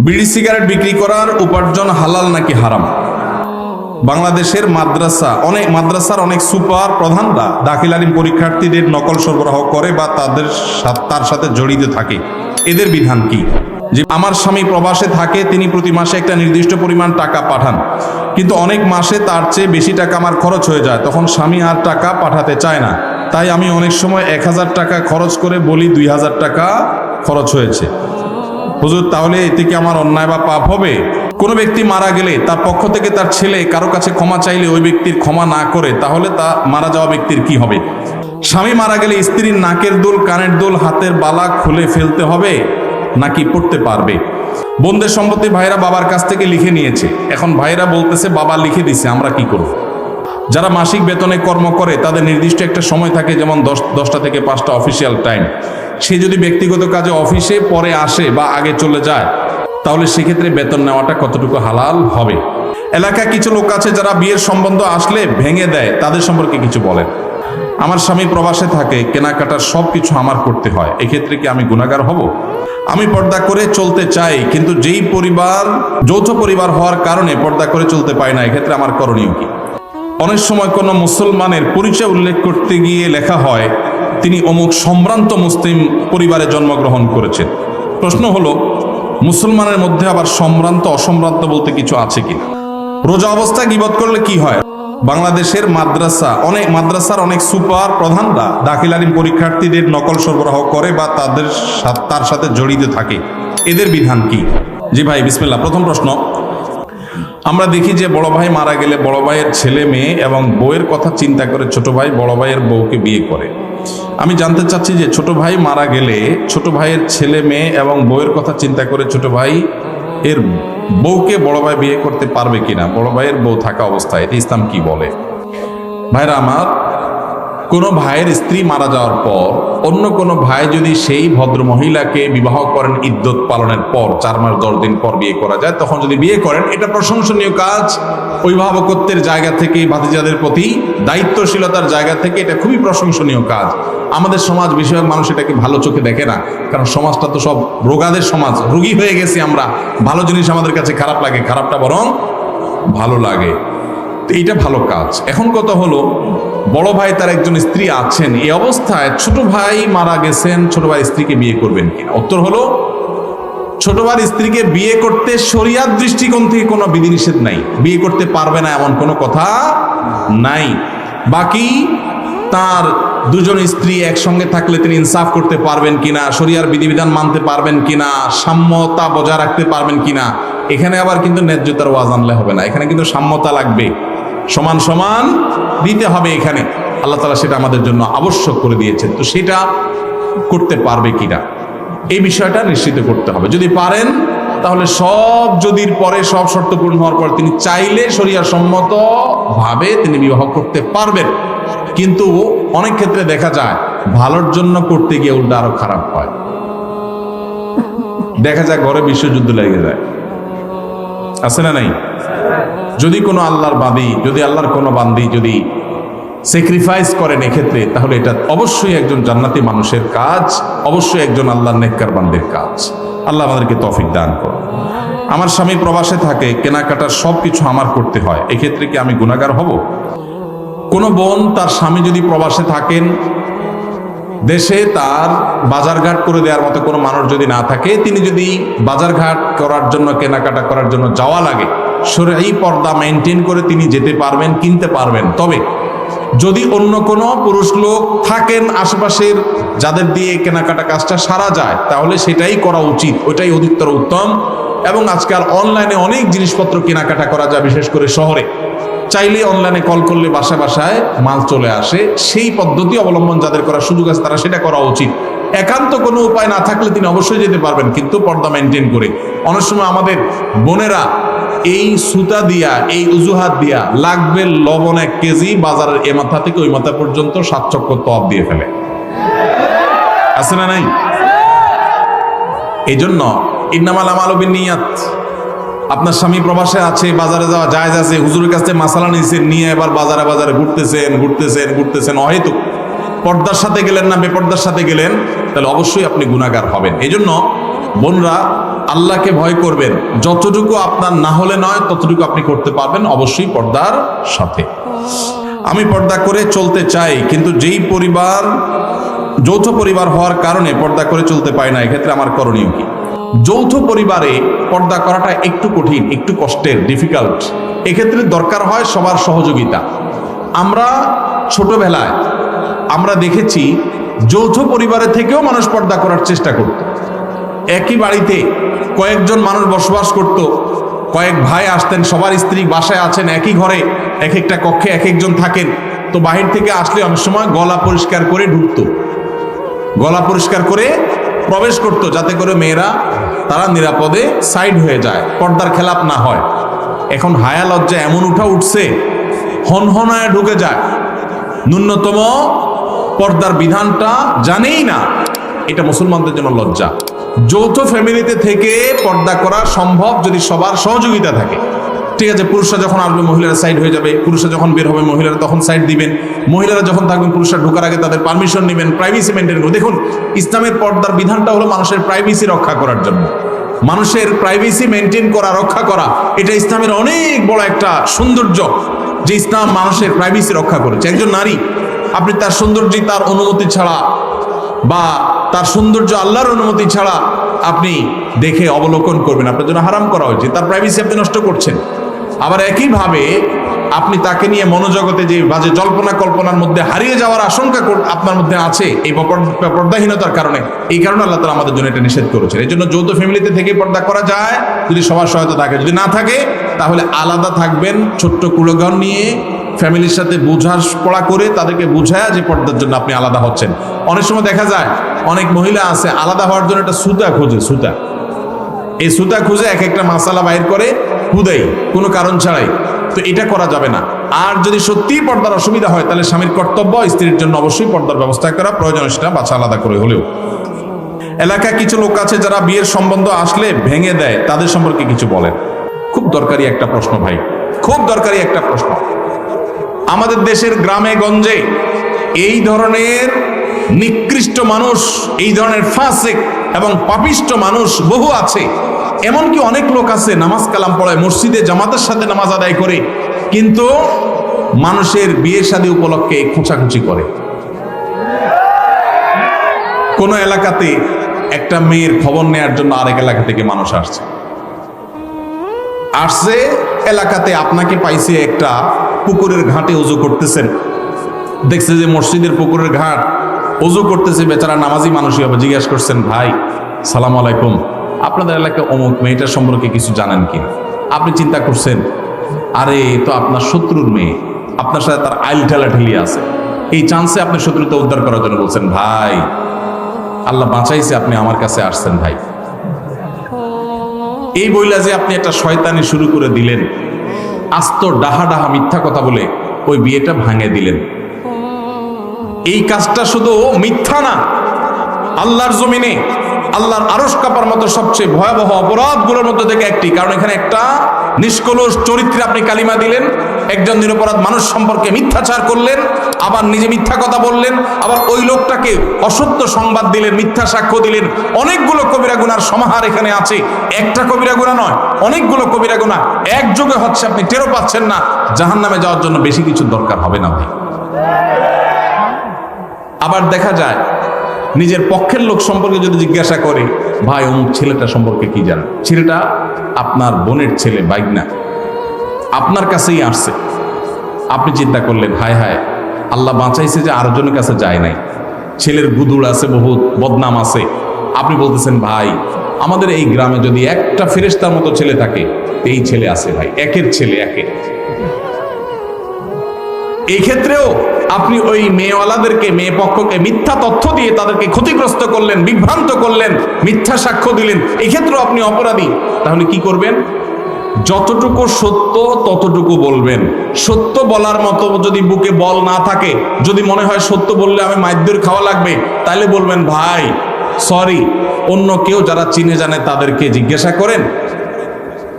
বিড়ি সিগারেট বিক্রি করার উপার্জন হালাল নাকি হারাম? বাংলাদেশের মাদ্রাসা, অনেক মাদ্রাসার অনেক সুপার প্রধানরা দাখিল আলিম পরীক্ষার্থীদের নকল সরবরাহ করে বা তাদের তার সাথে জড়িত থাকে। এদের বিধান কি? যে আমার স্বামী প্রবাসে থাকে, তিনি প্রতি মাসে একটা নির্দিষ্ট পরিমাণ টাকা পাঠান। কিন্তু অনেক মাসে তার চেয়ে বেশি টাকা আমার খরচ হয়ে যায়। তখন স্বামী আর টাকা পাঠাতে চায় না। তাই আমি অনেক সময় এক হাজার টাকা খরচ করে বলি দুই হাজার টাকা খরচ হয়েছে। হুজুর, তাহলে এতে কি আমার অন্যায় বা পাপ হবে? কোনো ব্যক্তি মারা গেলে তার পক্ষ থেকে তার ছেলে কারও কাছে ক্ষমা চাইলে ওই ব্যক্তির ক্ষমা না করে, তাহলে তা মারা যাওয়া ব্যক্তির কি হবে? স্বামী মারা গেলে স্ত্রীর নাকের দুল, কানের দুল, হাতের বালা খুলে ফেলতে হবে নাকি পড়তে পারবে? বোনদের সম্পত্তি ভাইরা বাবার কাছ থেকে লিখে নিয়েছে। এখন ভাইরা বলতেছে, বাবা লিখে দিছে, আমরা কি করব? যারা মাসিক বেতনে কর্ম করে, তাদের নির্দিষ্ট একটা সময় থাকে যেমন দশ, দশটা থেকে পাঁচটা অফিসিয়াল টাইম। সে যদি ব্যক্তিগত কাজে অফিসে, পরে আসে বা আগে চলে যায়, তাহলে সেক্ষেত্রে বেতন নেওয়াটা কতটুকু হালাল হবে? এলাকায় কিছু লোক আছে যারা বিয়ের সম্বন্ধ আসলে ভেঙে দেয়, তাদের সম্পর্কে কিছু বলেন। আমার স্বামী প্রবাসে থাকে, কেনাকাটার সব কিছু আমার করতে হয়, এক্ষেত্রে কি আমি গুণাগার হব? আমি পর্দা করে চলতে চাই, কিন্তু যেই পরিবার, যৌথ পরিবার হওয়ার কারণে পর্দা করে চলতে পারি না, এক্ষেত্রে আমার করণীয় কি? অনেক সময় কোনো মুসলমানের পরিচয় উল্লেখ করতে গিয়ে লেখা হয় তিনি অমুক সম্ভ্রান্ত মুসলিম পরিবারে জন্মগ্রহণ করেছেন। প্রশ্ন হলো, মুসলমানের মধ্যে আবার সম্ভ্রান্ত, অসম্ভ্রান্ত বলতে কিছু আছে কি? রোজা অবস্থায় গিবত করলে কি হয়? বাংলাদেশের মাদ্রাসা, অনেক মাদ্রাসার অনেক সুপার প্রধানরা দাখিল আলিম পরীক্ষার্থীদের নকল সরবরাহ করে বা তাদের তার সাথে জড়িত থাকে। এদের বিধান কি? জি ভাই, বিসমিল্লাহ। প্রথম প্রশ্ন আমরা দেখি যে বড় ভাই মারা গেলে বড় ভাইয়ের ছেলে মেয়ে এবং বউয়ের কথা চিন্তা করে ছোট ভাই বড় ভাইয়ের বউকে বিয়ে করে। আমি জানতে চাচ্ছি যে ছোট ভাই মারা গেলে ছোট ভাইয়ের ছেলে মেয়ে এবং বউয়ের কথা চিন্তা করে ছোট ভাই এর বউকে বড় ভাই বিয়ে করতে পারবে কিনা? বড় ভাইয়ের বউ থাকা অবস্থায় ইসলাম কি বলে? ভাইরা আমার কোনো ভাইয়ের স্ত্রী মারা যাওয়ার পর, অন্য কোনো ভাই যদি সেই ভদ্র মহিলাকে বিবাহ করেন ইদ্যত পালনের পর, চার মাস দশ দিন পর বিয়ে করা যায়, তখন যদি বিয়ে করেন, এটা প্রশংসনীয় কাজ। অভিভাবকত্বের জায়গা থেকে, ভাতিজাদের প্রতি দায়িত্বশীলতার জায়গা থেকে এটা খুবই প্রশংসনীয় কাজ। আমাদের সমাজ বেশিরভাগ মানুষ এটাকে ভালো চোখে দেখে না? কারণ সমাজটা তো সব রোগাদের সমাজ। রুগী হয়ে গেছি আমরা। ভালো জিনিস আমাদের কাছে খারাপ লাগে, খারাপটা বরং ভালো লাগে। তো এইটা ভালো কাজ। এখন কথা হলো বড় ভাই তার একজন স্ত্রী আছেন। এই অবস্থায় ছোট ভাই মারা গেছেন, ছোট ভাই স্ত্রীকে বিয়ে করবেন কিনা? উত্তর হলো, ছোট ভাই স্ত্রীকে বিয়ে করতে শরিয়ার দৃষ্টিকোণ থেকে কোনো বিধিনিষেধ নাই। বিয়ে করতে পারবে না এমন কোনো কথা নাই। বাকি তার দুজন স্ত্রী একসঙ্গে থাকলে তিনি ইনসাফ করতে পারবেন কিনা, শরিয়ার বিধিবিধান মানতে পারবেন কিনা, সাম্যতা বজায় রাখতে পারবেন কিনা, এখানে আবার কিন্তু ন্যায্যতার ওয়াজ আনলে হবে না। এখানে কিন্তু সাম্যতা লাগবে। সমান সমান দিতে হবে এখানে। আল্লাহ তালা সেটা আমাদের জন্য আবশ্যক করে দিয়েছেন। তো সেটা করতে পারবে কিনা? এই বিষয়টা নিশ্চিত করতে হবে। যদি পারেন, তাহলে সব যদির পরে, সব শর্ত পূর্ণ হওয়ার পর তিনি চাইলে শরিয়া সম্মত ভাবে তিনি বিবাহ করতে পারবেন। কিন্তু অনেক ক্ষেত্রে দেখা যায়, ভালোর জন্য করতে গিয়ে উল্টা আরও খারাপ হয়। দেখা যায় ঘরে বিশ্বযুদ্ধ লেগে যায়। আছে না নাই? যদি কোনো আল্লাহর বাদী যদি আল্লাহর কোনো বান্দি যদি স্যাক্রিফাইস করেন এক্ষেত্রে, তাহলে এটা অবশ্যই একজন জান্নাতি মানুষের কাজ, অবশ্যই একজন আল্লাহর নেককার বান্দের কাজ। আল্লাহ আমাদেরকে তফিক দান করো আমার স্বামী প্রবাসে থাকে, কেনাকাটার সব কিছু আমার করতে হয়। এক্ষেত্রে কি আমি গুণাগার হব? কোনো বোন তার স্বামী যদি প্রবাসে থাকেন, দেশে তার বাজারঘাট করে দেওয়ার মতো কোনো মানুষ যদি না থাকে, তিনি যদি বাজারঘাট করার জন্য, কেনাকাটা করার জন্য যাওয়া লাগে এই পর্দা মেনটেন করে তিনি যেতে পারবেন, কিনতে পারবেন। তবে যদি অন্য কোনো পুরুষ লোক থাকেন আশেপাশের, যাদের দিয়ে কেনাকাটা কাজটা সারা যায়, তাহলে সেটাই করা উচিত। ওইটাই অধিকতর উত্তম। এবং আজকাল অনলাইনে অনেক জিনিসপত্র কেনাকাটা করা যায়, বিশেষ করে শহরে। চাইলে অনলাইনে কল করলে বাসা বাসায় মাল চলে আসে। সেই পদ্ধতি অবলম্বন যাদের করার সুযোগ আছে, তারা সেটা করা উচিত। একান্ত কোনো উপায় না থাকলে তিনি অবশ্যই যেতে পারবেন, কিন্তু পর্দা মেনটেন করে। অনেক সময় আমাদের বোনেরা এই সুতা দিয়া, এই উজুহাত দিয়া লাগবে লবণ এক কেজি, বাজারের এ মাথা থেকে ওই মাথা পর্যন্ত সাত চক্কর তপ দিয়ে ফেলে। আছে না নাই? এই জন্য ইন্নামাল আমাল নিয়াত আপনার স্বামী প্রবাসে আছে, বাজারে যাওয়া যায় আছে, হুজুরের কাছে মাসালা নিয়েছেন নিয়ে এবার বাজারে বাজারে ঘুরতেছেন ঘুরতেছেন ঘুরতেছেন, অহেতুক। পর্দার সাথে গেলেন না, বেপর্দার সাথে গেলেন তাহলে অবশ্যই আপনি গুণাগার হবেন। এই জন্য বোনরা, আল্লাহকে ভয় করবেন। যতটুকু আপনার না হলে নয়, ততটুকু আপনি করতে পারবেন অবশ্যই পর্দার সাথে। আমি পর্দা করে চলতে চাই, কিন্তু যেই পরিবার, যৌথ পরিবার হওয়ার কারণে পর্দা করে চলতে পারি না, এক্ষেত্রে আমার করণীয় কি? যৌথ পরিবারে পর্দা করাটা একটু কঠিন, একটু কষ্টের ডিফিকাল্ট এক্ষেত্রে দরকার হয় সবার সহযোগিতা। আমরা ছোটবেলায় আমরা দেখেছি যৌথ পরিবারের থেকেও মানুষ পর্দা করার চেষ্টা করত। একই বাড়িতে কয়েকজন মানুষ বসবাস করত। কয়েক ভাই আসতেন, সবার স্ত্রী বাসায় আছেন একই ঘরে এক একটা কক্ষে এক একজন থাকেন। তো বাহির থেকে আসলে অনেক সময় গলা পরিষ্কার করে ঢুকতো। গলা পরিষ্কার করে প্রবেশ করত যাতে করে মেয়েরা তারা নিরাপদে সাইড হয়ে যায়, পর্দার খেলাপ না হয়। এখন হায়া লজ্জা এমন উঠা উঠছে, হনহনায় ঢুকে যায়। ন্যূনতম পর্দার বিধানটা জানেই না। এটা মুসলমানদের জন্য লজ্জা। যৌথ ফ্যামিলিতে থেকে পর্দা করা সম্ভব যদি সবার সহযোগিতা থাকে। ঠিক আছে, পুরুষরা যখন আসবে, মহিলারা সাইড হয়ে যাবে। পুরুষরা যখন বের হবে, মহিলারা তখন সাইড দিবেন। মহিলারা যখন থাকবেন, পুরুষরা ঢোকার আগে তাদের পারমিশন নেবেন প্রাইভেসি মেনটেন করবে দেখুন, ইসলামের পর্দার বিধানটা হলো মানুষের প্রাইভেসি রক্ষা করার জন্য। মানুষের প্রাইভেসি মেনটেন করা, রক্ষা করা, এটা ইসলামের অনেক বড় একটা সৌন্দর্য। যে ইসলাম মানুষের প্রাইভেসি রক্ষা করেছে। একজন নারী আপনি তার সৌন্দর্য তার অনুমতি ছাড়া বা তার সৌন্দর্য আল্লাহর অনুমতি ছাড়া আপনি দেখে অবলোকন করবেন। আপনার জন্য হারাম করা হয়েছে। তার প্রাইভেসি আপনি নষ্ট করছেন। আবার একইভাবে আপনি তাকে নিয়ে মনোজগতে যে বাজে জল্পনা কল্পনার মধ্যে হারিয়ে যাওয়ার আশঙ্কা আপনার মধ্যে আছে, এই পর্দাহীনতার কারণে, এই কারণে আল্লাহ তালা আমাদের জন্য এটা নিষেধ করেছেন। এই জন্য যৌথ ফ্যামিলিতে থেকে পর্দা করা যায়। যদি সবার সহায়তা থাকে, যদি না থাকে, তাহলে আলাদা থাকবেন ছোট্ট কুলগণ নিয়ে ফ্যামিলির সাথে বোঝার পড়া করে তাদেরকে বুঝায় যে পর্দার জন্য আপনি আলাদা হচ্ছেন। অনেক সময় দেখা যায়, অনেক মহিলা আছে, আলাদা হওয়ার জন্য একটা সুতা খোঁজে, সুতা। এই সুতা খুঁজে এক একটা মাসালা বাইর করে হুদাই, কোনো কারণ ছাড়াই। তো এটা করা যাবে না। আর যদি সত্যিই পর্দার অসুবিধা হয়, তাহলে স্বামীর কর্তব্য স্ত্রীর জন্য অবশ্যই পর্দার ব্যবস্থা করা, প্রয়োজন সেটা বাচ্চা আলাদা করে হলেও। এলাকায় কিছু লোক আছে যারা বিয়ের সম্বন্ধ আসলে ভেঙে দেয়, তাদের সম্পর্কে কিছু বলেন। খুব দরকারি একটা প্রশ্ন ভাই, খুব দরকারি একটা প্রশ্ন। আমাদের দেশের গ্রামে, গঞ্জে এই ধরনের নিকৃষ্ট মানুষ, এই ধরনের ফাসেক এবং পাপিষ্ট মানুষ বহু আছে। এমনকি অনেক লোক আছে নামাজ কালাম পড়ায়, মসজিদে জামাতের সাথে নামাজ আদায় করে, কিন্তু মানুষের বিয়ে শাদী উপলক্ষে খোঁচাখুচি করে। কোন এলাকাতে একটা মেয়ের খবর নেয়ার জন্য আরেক এলাকা থেকে মানুষ আসছে। আসছে, এলাকাতে আপনাকে পাইছে একটা পুকুরের ঘাটে উজু করতেছেন। দেখছে যে মসজিদের পুকুরের ঘাট উজু করতেছে বেচারা নামাজি মানুষই হবে। জিজ্ঞেস করছেন, ভাই, সালাম আলাইকুম। আপনাদের এলাকায় অমুক মেয়েটার সম্পর্কে কিছু জানেন কি? আপনি চিন্তা করছেন, আরে তো আপনার শত্রুর মেয়ে। আপনার সাথে তার আইল ঠেলা ঠেলি আছে। এই চান্সে আপনি শত্রুতা উদ্ধার করার জন্য বলছেন, ভাই, আল্লাহ বাঁচাইছে আপনি আমার কাছে আসছেন, ভাই। এই বইলা যে আপনি একটা শয়তানি শুরু করে দিলেন আস্ত ডাহা ডাহা মিথ্যা কথা বলে ওই বিয়েটা ভাঙে দিলেন। এই কাজটা শুধু মিথ্যা না, আল্লাহর জমিনে, আল্লাহর আরস কাপার মতো সবচেয়ে ভয়াবহ অপরাধগুলোর মধ্যে থেকে একটি। কারণ এখানে একটা নিষ্কলুষ চরিত্রে আপনি কালিমা দিলেন একজন নিরপরাধ মানুষ সম্পর্কে মিথ্যাচার করলেন, আবার নিজে মিথ্যা কথা বললেন, আবার ওই লোকটাকে অসত্য সংবাদ দিলেন, মিথ্যা সাক্ষ্য দিলেন। অনেকগুলো কবিরা গুনার সমাহার এখানে আছে। একটা কবিরা গুণা নয়, অনেকগুলো কবিরা গুণা। একযোগে হচ্ছে, আপনি টেরো পাচ্ছেন না। জাহান নামে যাওয়ার জন্য বেশি কিছু দরকার হবে না ভাই। আবার দেখা যায়, নিজের পক্ষের লোক সম্পর্কে যদি জিজ্ঞাসা করে, ভাই, অমুক ছেলেটা সম্পর্কে কি জান? ছেলেটা আপনার বোনের ছেলে বাইকনা আপনার কাছেই আসছে। আপনি চিন্তা করলেন, হায় হায়, আল্লাহ বাঁচাইছে যে আরেকজনের কাছে যায় নাই। ছেলের গুদুর আছে, বহুত বদনাম আছে। আপনি বলতেছেন, ভাই, আমাদের এই গ্রামে যদি একটা ফেরেস্তার মতো ছেলে থাকে, এই ছেলে আছে ভাই, একের ছেলে একের এই ক্ষেত্রেও আপনি ওই মেয়েওয়ালাদেরকে, মেয়ে পক্ষকে মিথ্যা তথ্য দিয়ে তাদেরকে ক্ষতিগ্রস্ত করলেন, বিভ্রান্ত করলেন, মিথ্যা সাক্ষ্য দিলেন, এই ক্ষেত্রেও আপনি অপরাধী। তাহলে কি করবেন? যতটুকু সত্য, ততটুকু বলবেন। সত্য বলার মতো যদি বুকে বল না থাকে, যদি মনে হয় সত্য বললে আমি মাইদ্যের খাওয়া লাগবে তাহলে বলবেন, ভাই সরি অন্য কেউ যারা চিনে জানে তাদেরকে জিজ্ঞাসা করেন,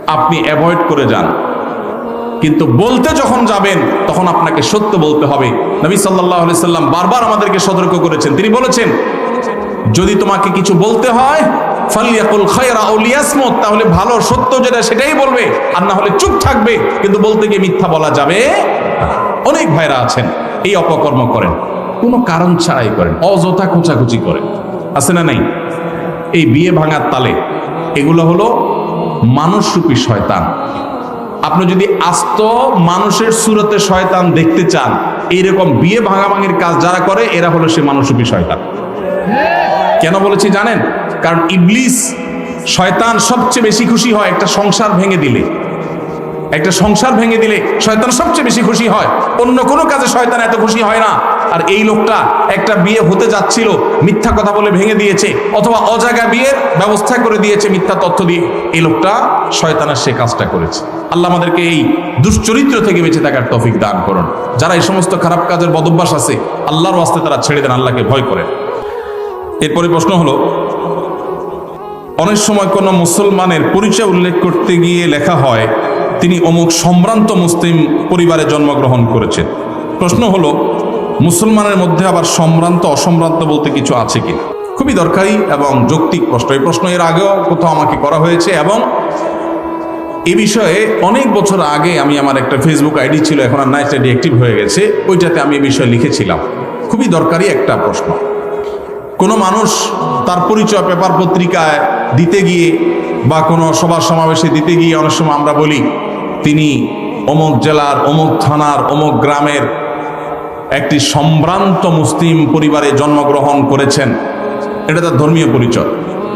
আপনি অ্যাভয়েড করে যান। কিন্তু বলতে যখন যাবেন, তখন আপনাকে সত্য বলতে হবে। নবী সাল্লাহ সাল্লাম বারবার আমাদেরকে সতর্ক করেছেন। তিনি বলেছেন, যদি তোমাকে কিছু বলতে হয় ফালিয়াকুল খায়রা আও লিয়াসমুত, তাহলে ভালো সত্য যেটা সেটাই বলবে, আর না হলে চুপ থাকবে, কিন্তু বলতে গিয়ে মিথ্যা বলা যাবে অনেক ভাইরা আছেন, এই অপকর্ম করেন, কোনো কারণ ছাড়াই করেন, অযথা খোঁচাখুচি করেন। আছে না নাই? এই বিয়ে ভাঙার তালে, এগুলো হলো মানুষরূপী শয়তান। আপনি যদি আস্ত মানুষের সুরতে শয়তান দেখতে চান, এইরকম বিয়ে ভাঙাভাঙির কাজ যারা করে, এরা হলো সে মানুষরূপী শয়তান। কেন বলেছি জানেন? কারণ ইবলিস শয়তান সবচেয়ে বেশি খুশি হয় একটা সংসার ভেঙে দিলে। একটা সংসার ভেঙে দিলে শয়তান সবচেয়ে বেশি খুশি হয়। অন্য কোনো কাজে শয়তান এত খুশি হয় না। আর এই লোকটা একটা বিয়ে হতে যাচ্ছিল, মিথ্যা কথা বলে ভেঙে দিয়েছে, অথবা অজাগা বিয়ের ব্যবস্থা করে দিয়েছে মিথ্যা তথ্য দিয়ে। এই লোকটা শয়তানের সে কাজটা করেছে। আল্লাহ আমাদেরকে এই দুশ্চরিত্র থেকে বেঁচে থাকার তৌফিক দান করুন। যারা এই সমস্ত খারাপ কাজের বদভ্যাস আছে, আল্লাহর ওয়াস্তে তারা ছেড়ে দেন, আল্লাহকে ভয় করেন। এরপরে প্রশ্ন হলো অনেক সময় কোনো মুসলমানের পরিচয় উল্লেখ করতে গিয়ে লেখা হয়, তিনি অমুক সম্ভ্রান্ত মুসলিম পরিবারে জন্মগ্রহণ করেছেন। প্রশ্ন হলো, মুসলমানের মধ্যে আবার সম্ভ্রান্ত, অসম্ভ্রান্ত বলতে কিছু আছে কি? খুবই দরকারি এবং যৌক্তিক প্রশ্ন। এই প্রশ্ন এর আগেও কোথাও আমাকে করা হয়েছে এবং এ বিষয়ে অনেক বছর আগে আমি আমার একটা ফেসবুক আইডি ছিল, এখন আর নাইট আইডি অ্যাক্টিভ হয়ে গেছে। ওইটাতে আমি এ বিষয়ে লিখেছিলাম। খুবই দরকারি একটা প্রশ্ন। কোনো মানুষ তার পরিচয় পেপার পত্রিকায় দিতে গিয়ে বা কোনো সভা সমাবেশে দিতে গিয়ে অনেক সময় আমরা বলি, তিনি অমুক জেলার, অমুক থানার, অমুক গ্রামের একটি সম্ভ্রান্ত মুসলিম পরিবারে জন্মগ্রহণ করেছেন। এটা তার ধর্মীয় পরিচয়।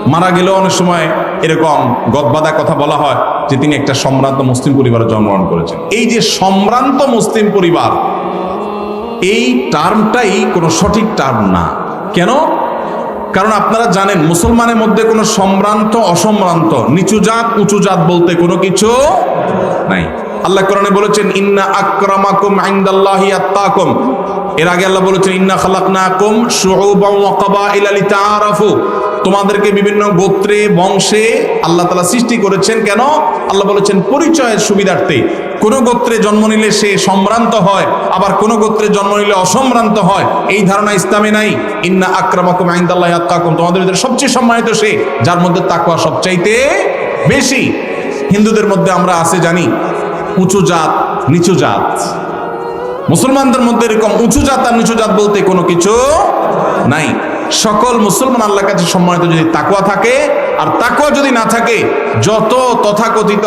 মারা গেলেও অনেক সময় এরকম গদবাদা কথা বলা হয় যে তিনি একটা সম্ভ্রান্ত মুসলিম পরিবারে জন্মগ্রহণ করেছেন। এই যে সম্ভ্রান্ত মুসলিম পরিবার, এই টার্মটাই কোনো সঠিক টার্ম না। কেন? কারণ আপনারা জানেন, মুসলমানের মধ্যে কোনো সম্ভ্রান্ত, অসম্ভ্রান্ত, নিচু জাত, উঁচু জাত বলতে কোনো কিছু নাই। আল্লাহ কোরআনে বলেছেন, ইন্না আক্রামাকুম ইনদাল্লাহি আত্তাকুম। এর আগে আল্লাহ বলেছেন, ইন্না খালাকনাকুম শুউবান ওয়া কাবাইলা লিতাআরাফু। তোমাদেরকে বিভিন্ন গোত্রে, বংশে আল্লাহ তাআলা সৃষ্টি করেছেন। কেন? আল্লাহ বলেছেন, পরিচয়ের সুবিধার্থে। কোন গোত্রে জন্ম নিলে সে সম্ভ্রান্ত হয়, আবার কোন গোত্রে জন্ম নিলে অসম্ভ্রান্ত হয়, এই ধারণা ইসলামে নাই। ইন্না আক্রামাকুম ইনদাল্লাহি আত্তাকুম। তোমাদের ভিতরে সবচেয়ে সম্মানিত সে, যার মধ্যে তাকুয়া সবচাইতে বেশি। হিন্দুদের মধ্যে আমরা আছে জানি, উঁচু জাত, নিচু জাত। মুসলমানদের মধ্যে এরকম উঁচু জাত আর নিচু জাত বলতে কোনো কিছু নাই। সকল মুসলমান আল্লাহর কাছে সম্মানিত যদি তাকুয়া থাকে আর তাকুয়া যদি না থাকে, যত তথাকথিত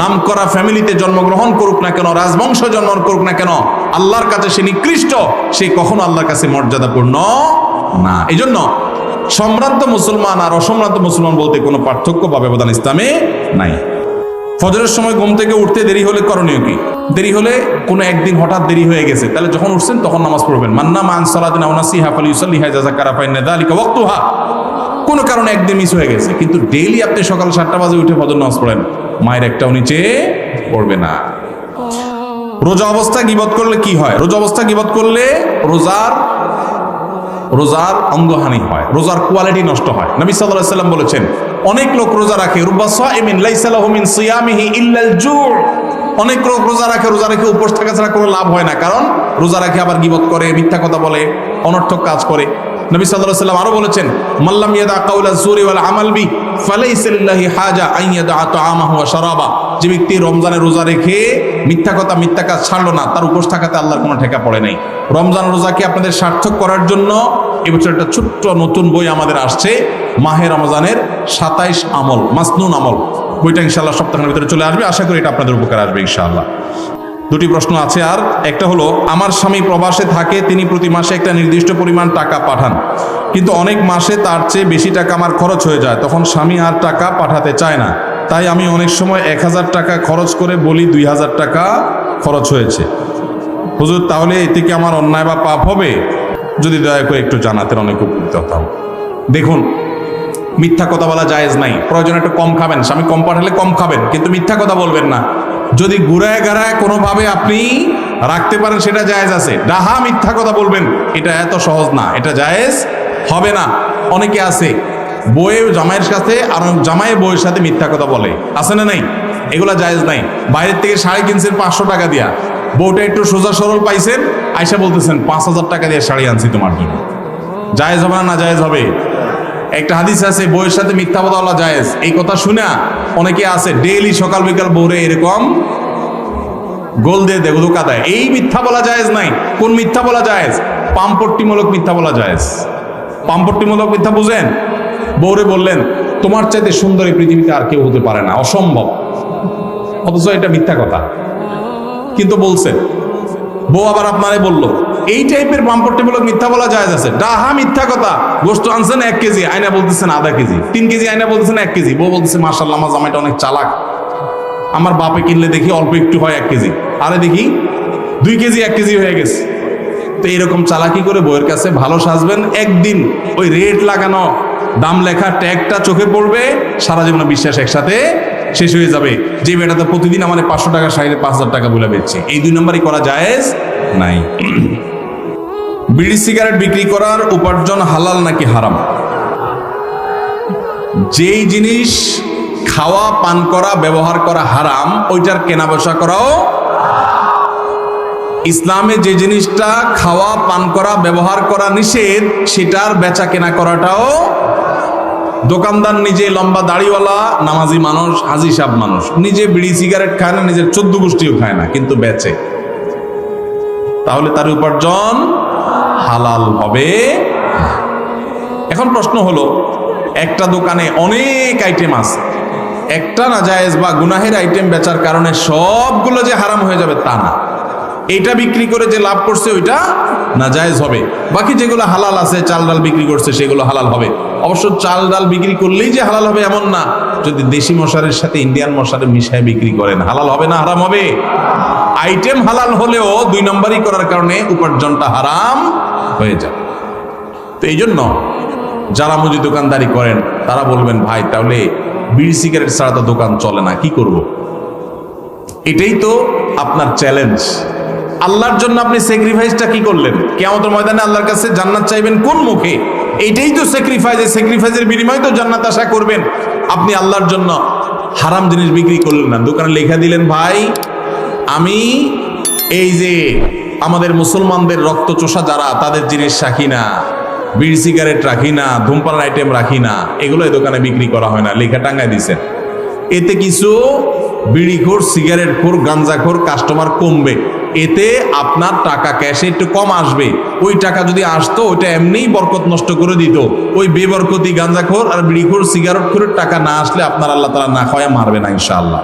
নামকরা ফ্যামিলিতে জন্মগ্রহণ করুক না কেন, রাজবংশ জন্ম করুক না কেন, আল্লাহর কাছে সে নিকৃষ্ট, সে কখনো আল্লাহর কাছে মর্যাদাপূর্ণ না। এই জন্য সম্ভ্রান্ত মুসলমান আর অসম্ভ্রান্ত মুসলমান বলতে কোনো পার্থক্য বা ব্যবধান ইসলামে নাই। ফজরের সময় ঘুম থেকে উঠতে দেরি হলে করণীয় কি? দেরি হলে কোনো একদিন হঠাৎ দেরি হয়ে গেছে, তাহলে যখন উঠছেন তখন নামাজ পড়বেন। মান্না মান সালাদিন আউনাসি হাফালি ইউসাল্লি হাই জাজা কারাফাইন নেদালিকা ওয়াক্তুহা। কোনো কারণে একদিন মিস হয়ে গেছে। কিন্তু ডেইলি আপনি সকাল সাতটা বাজে উঠে ফজর নামাজ পড়েন। মায়ের একটাও নিচে পড়বে না। রোজা অবস্থা গিবত করলে কি হয়? রোজা অবস্থা গিবত করলে রোজার রোজার অঙ্গহানি হয়। রোজার কোয়ালিটি নষ্ট হয়। নবী সাল্লাল্লাহু আলাইহি সাল্লাম বলেছেন, অনেক লোক রোজা রাখে, রুব্বা সাইমিন লাইসা লাহু মিন সিয়ামিহি ইল্লাল জু' অনেক লোক রোজা রাখে, রোজা রেখে উপোস থাকা ছাড়া কোনো লাভ হয় না। কারণ রোজা রাখে আবার গিবত করে, মিথ্যা কথা বলে, অনর্থক কাজ করে। নবী সাল্লাল্লাহু সাল্লাম আরও বলেছেন মাল্লাম ইয়াদা কাউলা জুরি ওয়াল আমাল বি, ফালাইসা লিল্লাহি হাজা আন ইয়াদা তাআমাহু ওয়া শারাবা। যে ব্যক্তি রমজানে রোজা রেখে মিথ্যা কথা, মিথ্যা কাজ ছাড়লো না, তার উপোস থাকাতে আল্লাহর কোনো ঠেকা পড়ে নাই। রমজান রোজাকে আপনাদের সার্থক করার জন্য এবছর একটা ছোট্ট নতুন বই আমাদের আসছে, মাহে রমজানের সাতাইশ আমল, মাসনুন আমল। বইটা ইনশাল্লাহ সপ্তাহের ভিতরে চলে আসবে। আশা করি এটা আপনাদের উপকার আসবে ইনশাআল্লাহ। দুটি প্রশ্ন আছে আর একটা হলো, আমার স্বামী প্রবাসে থাকে, তিনি প্রতি মাসে একটা নির্দিষ্ট পরিমাণ টাকা পাঠান। কিন্তু অনেক মাসে তার চেয়ে বেশি টাকা আমার খরচ হয়ে যায়। তখন স্বামী আর টাকা পাঠাতে চায় না। তাই আমি অনেক সময় এক হাজার টাকা খরচ করে বলি, দুই হাজার টাকা খরচ হয়েছে। হুজুর, তাহলে এতে কি আমার অন্যায় বা পাপ হবে? যদি দয়া করে একটু জানাতেন, অনেক উপকৃত হতাম। দেখুন, মিথ্যা কথা বলা জায়েজ নাই। প্রয়োজন একটু কম খাবেন। স্বামী কম পাঠালে কম খাবেন, কিন্তু মিথ্যা কথা বলবেন না। যদি ঘুরায় গাড়ায় কোনোভাবে আপনি রাখতে পারেন, সেটা জায়েজ আছে। ডাহা মিথ্যা কথা বলবেন, এটা এত সহজ না, এটা জায়েজ হবে না। অনেকে আছে বইয়ে জামাইয়ের সাথে আর জামাইয়ের বইয়ের সাথে মিথ্যা কথা বলে। আছে না নাই? এগুলা জায়েজ নাই। বাইরের থেকে শাড়ি কিনছেন পাঁচশো টাকা দিয়া। বউটা একটু সোজা সরল পাইছেন আয়সা বলতেছেন, পাঁচ হাজার টাকা দিয়ে শাড়ি আনছি তোমার জন্য। জায়েজ হবে না না জায়েজ হবে? একটা হাদিস আছে বউয়ের সাথে মিথ্যা কথা বলা জায়েজ। এই কথা শুনে অনেকে আছে, ডেইলি সকাল বিকাল বউরে এরকম গোল দিয়ে দেখ, ধোকা দেয়। এই মিথ্যা বলা জায়েজ নাই। কোন মিথ্যা বলা জায়েজ? পাম্পট্টিমূলক মিথ্যা বলা জায়েজ। পাম্পট্টিমূলক মিথ্যা বুঝেন? বউরে বললেন, তোমার চাইতে সুন্দর এই পৃথিবীতে আর কেউ হতে পারে না। অসম্ভব। অথচ এটা মিথ্যা কথা। কিন্তু বলছেন বউ আবার আপনারে বলল এই টাইপের পাম্পট্টিমূলক মিথ্যা বলা যায় আছে। ডাহা মিথ্যা কথা। গোস্ত আনছেন এক কেজি, আয়না বলতেছেন আধা কেজি। তিন কেজি আয়না বলতেছেন এক কেজি। বউ বলতেছে মার্শাল্লাহ আমার জামাইটা অনেক চালাক। আমার বাপে কিনলে দেখি অল্প একটু হয় এক কেজি। আরে দেখি, দুই কেজি, এক কেজি হয়ে গেছে। তো এরকম চালাকি করে বইয়ের কাছে ভালো সাজবেন। একদিন ওই রেট লাগানো দাম লেখা ট্যাগটা চোখে পড়বে, সারা জীবনে বিশ্বাস একসাথে শেষ হয়ে যাবে। যে বেটাতে প্রতিদিন আমাদের পাঁচশো টাকা সাইডে পাঁচ হাজার টাকা বলে বেচছে। এই দুই নম্বরই করা জায়েজ নাই। বিড়ি সিগারেট বিক্রি করার উপার্জন হালাল নাকি হারাম? যেই জিনিস খাওয়া, পান করা, ব্যবহার করা হারাম, ওইটার কেনা বেচা করাও ইসলামে যে জিনিসটা খাওয়া, পান করা, ব্যবহার করা নিষেধ, সেটার বেচা কেনা করাটাও দোকানদার নিজে লম্বা দাড়িওয়ালা, নামাজি মানুষ, হাজি সাহ মানুষ, নিজে বিড়ি সিগারেট খায় না, নিজের চোদ্দ গোষ্ঠীও খায় না, কিন্তু বেচে। তাহলে তার উপার্জন হালাল হবে? এখন প্রশ্ন হলো, একটা দোকানে অনেক আইটেম আছে। একটা না জায়েজ বা গুনাহের আইটেম বেচার কারণে সবগুলো যে হারাম হয়ে যাবে তা না। এটা বিক্রি করে যে লাভ করছে ওইটা না জায়েজ হবে। বাকি যেগুলো হালাল আছে, চাল ডাল বিক্রি করছে, সেগুলো হালাল হবে। অবশ্য চাল ডাল বিক্রি করলেই যে হালাল হবে এমন না। যদি দেশি মশারের সাথে ইন্ডিয়ান মশারে মিশায় বিক্রি করেন, হালাল হবে না হারাম হবে? আইটেম হালাল হলেও দুই নম্বরই করার কারণে উপার্জনটা হারাম। হয়ে যাবে। তো এই জন্য যারা মুদি দোকানদারি করেন, তারা বলবেন, ভাই, তাহলে বিড়ি সিগারেট ছাড়া তো দোকান চলে না, কি করব। এটাই তো আপনার চ্যালেঞ্জ আল্লাহর জন্য আপনি স্যাক্রিফাইসটা কি করলেন? কেমন ময়দানে আল্লাহর কাছে জান্নাত চাইবেন কোন মুখে? এইটাই তো স্যাক্রিফাইস এই স্যাক্রিফাইসের বিনিময়ে তো জান্নাত আশা করবেন। আপনি আল্লাহর জন্য হারাম জিনিস বিক্রি করলেন না। দোকানে লেখা দিলেন, ভাই, আমি এই যে আমাদের মুসলমানদের রক্ত চোষা যারা, তাদের জিনিস রাখি না। বিড়ি সিগারেট রাখি না, ধূমপান আইটেম রাখি না। এগুলো এই দোকানে বিক্রি করা হয় না, লেখা টাঙ্গায় দিছেন। এতে কিছু বিড়িখোর, সিগারেটখোর, গাঞ্জাখোর কাস্টমার কমবে। এতে আপনার টাকা ক্যাশে একটু কম আসবে। ওই টাকা যদি আসতো, ওইটা এমনিই বরকত নষ্ট করে দিত। ওই বেবরকতি গাঞ্জাখোর আর বিড়িখোর, সিগারেটখোরের টাকা না আসলে আপনার আল্লাহ তারা না খাওয়া মারবে না, ইনশাআল্লাহ।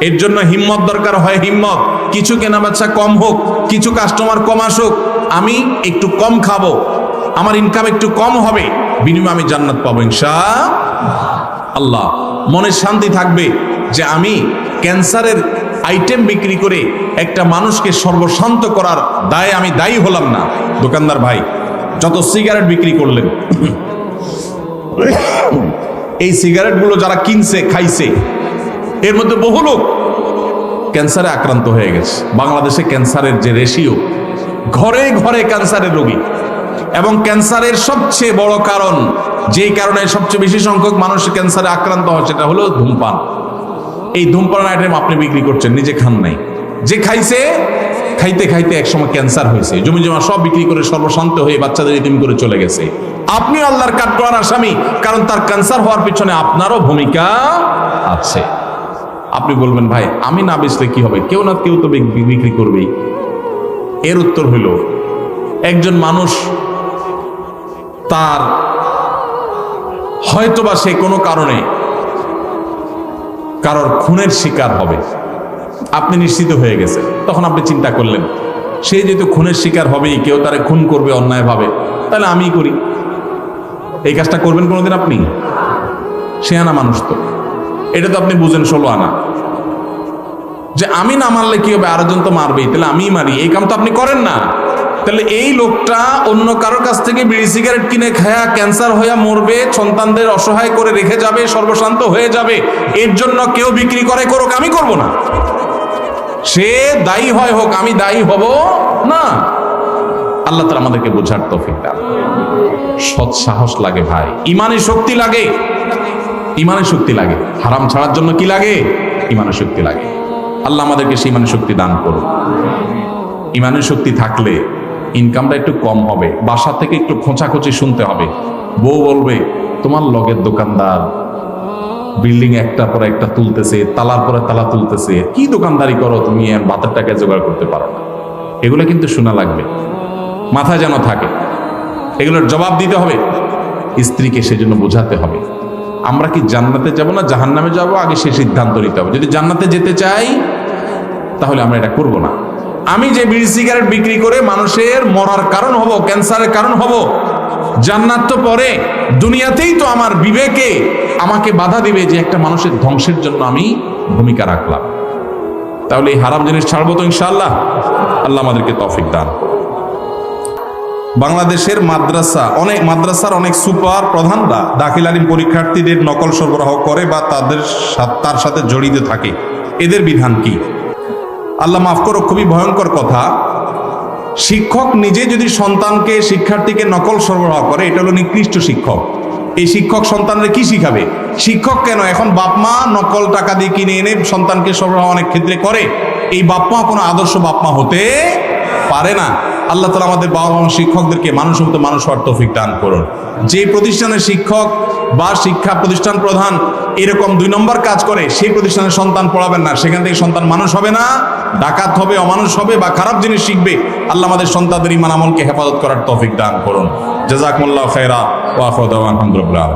এর জন্য হিম্মত দরকার হয়, হিম্মত। কিছু কেনাবেচা কম হোক, কিছু কাস্টমার কম আসুক, আমি একটু কম খাব, আমার ইনকাম একটু কম হবে, বিনিময়ে আমি জান্নাত পাবো ইনশা আল্লাহ, মনে শান্তি থাকবে যে আমি ক্যান্সারের আইটেম বিক্রি করে একটা মানুষকে সর্বশান্ত করার দায়ে আমি দায়ী হলাম না। দোকানদার ভাই, যত সিগারেট বিক্রি করলেন, এই সিগারেটগুলো যারা কিনছে, খাইছে এর মধ্যে বহু লোক ক্যান্সারে আক্রান্ত হয়ে গেছে। বাংলাদেশে ক্যান্সারের যে রেশিও, ঘরে ঘরে ক্যান্সারের রোগী। এবং ক্যান্সারের সবচেয়ে বড় কারণ যে কারণে সবচেয়ে বেশি সংখ্যক মানুষ ক্যান্সারে আক্রান্ত হয়, সেটা হলো ধূমপান। এই ধূমপান আইটেম আপনি বিক্রি করছেন, নিজে খান নাই। যে খাইছে, খাইতে খাইতে একসময় ক্যান্সার হয়েছে। জমি জমা সব বিক্রি করে সর্বশান্ত হয়ে বাচ্চাদের ইতিম করে চলে গেছে। আপনি আল্লাহর কাঠগড়ার আসামি, কারণ তার ক্যান্সার হওয়ার পিছনে আপনারও ভূমিকা আছে। আপনি বলবেন, ভাই, আমি না বেচলে কি হবে? কেউ না কেউ তো বিক- বিক্রি করবেই। এর উত্তর হইল, একজন মানুষ তার হয়তোবা সে কোনো কারণে কারোর খুনের শিকার হবে। আপনি নিশ্চিত হয়ে গেছে তখন আপনি চিন্তা করলেন, সে যেহেতু খুনের শিকার হবেই, কেউ তারে খুন করবে অন্যায়ভাবে, তাহলে আমি করি। এই কাজটা করবেন কোনোদিন আপনি? সে আনা মানুষ তো। এটা তো আপনি বুঝেন, ষোলো আনা। যে আমি না মারলে কি হবে? আরেকজন তো মারবেই। তাহলে আমি মারি। এই কাম তো আপনি করেন না। তাহলে এই লোকটা অন্য কারোর কাছ থেকে বিড়ি সিগারেট কিনে খায়া ক্যান্সার হইয়া মরবে, সন্তানদের অসহায় করে রেখে যাবে, সর্বশান্ত হয়ে যাবে, এর জন্য কেউ বিক্রি করে করুক, আমি করব না। সে দায়ী হয় হোক, আমি দায়ী হব না। আল্লাহ তালা আমাদেরকে বোঝার তৌফিক দান। সৎ সাহস লাগে ভাই। ইমানের শক্তি লাগে। ইমানের শক্তি লাগে। হারাম ছাড়ার জন্য কি লাগে? ইমানের শক্তি লাগে। আল্লাহ আমাদেরকে সেই ইমানের শক্তি দান করুন ইমানের শক্তি থাকলে ইনকামটা একটু কম হবে। বাসা থেকে একটু খোঁচাখুচি শুনতে হবে। বউ বলবে, তোমার লগের দোকানদার বিল্ডিং একটা পরে একটা তুলতেছে, তালার পরে তালা তুলতেছে। কি দোকানদারি করো তুমি? ভাতের টাকা জোগাড় করতে পারো না। এগুলো কিন্তু শোনা লাগবে। মাথায় যেন থাকে। এগুলোর জবাব দিতে হবে। স্ত্রীকে সেজন্য বোঝাতে হবে। আমরা কি জান্নাতে যাব না জাহান্নামে যাব? আগে সে সিদ্ধান্ত নিতে হবে। যদি জান্নাতে যেতে চাই, তাহলে আমরা এটা করব না। আমি যে বিড়ি সিগারেট বিক্রি করে মানুষের মরার কারণ হব, ক্যান্সারের কারণ হব, জান্নাত তো পরে, দুনিয়াতেই তো আমার বিবেকে আমাকে বাধা দিবে যে একটা মানুষের ধ্বংসের জন্য আমি ভূমিকা রাখলাম। তাহলে এই হারাম জিনিস ছাড়বো তো ইনশাআল্লাহ। আল্লাহ আমাদেরকে তৌফিক দান। বাংলাদেশের মাদ্রাসা, অনেক মাদ্রাসার অনেক সুপার প্রধানরা দাখিল আলিম পরীক্ষার্থীদের নকল সরবরাহ করে বা তাদের তার সাথে জড়িত থাকে। এদের বিধান কি? আল্লাহ মাফ করো, খুবই ভয়ঙ্কর কথা। শিক্ষক নিজে যদি সন্তানকে, শিক্ষার্থীকে নকল সরবরাহ করে, এটা হলো নিকৃষ্ট শিক্ষক। এই শিক্ষক সন্তানরা কি শিখাবে? শিক্ষক কেন? এখন বাপ মা নকল টাকা দিয়ে কিনে এনে সন্তানকে সরবরাহ অনেক ক্ষেত্রে করে। এই বাপ মা কোনো আদর্শ বাপ মা হতে পারে না। আল্লাহ তালা আমাদের বাবা মা শিক্ষকদেরকে মানুষ মতো মানুষ হওয়ার তৌফিক দান করুন। যে প্রতিষ্ঠানের শিক্ষক বা শিক্ষা প্রতিষ্ঠান প্রধান এরকম দুই নম্বর কাজ করে, সেই প্রতিষ্ঠানের সন্তান পড়াবেন না। সেখান থেকে সন্তান মানুষ হবে না, ডাকাত হবে, অমানুষ হবে বা খারাপ জিনিস শিখবে, আল্লাহ আমাদের সন্তানদের ইমান আমলকে হেফাজত করার তৌফিক দান করুন। জাজাকুল্লাহ খেরা ওয়াফরদান আলহামদুলিল্লাহ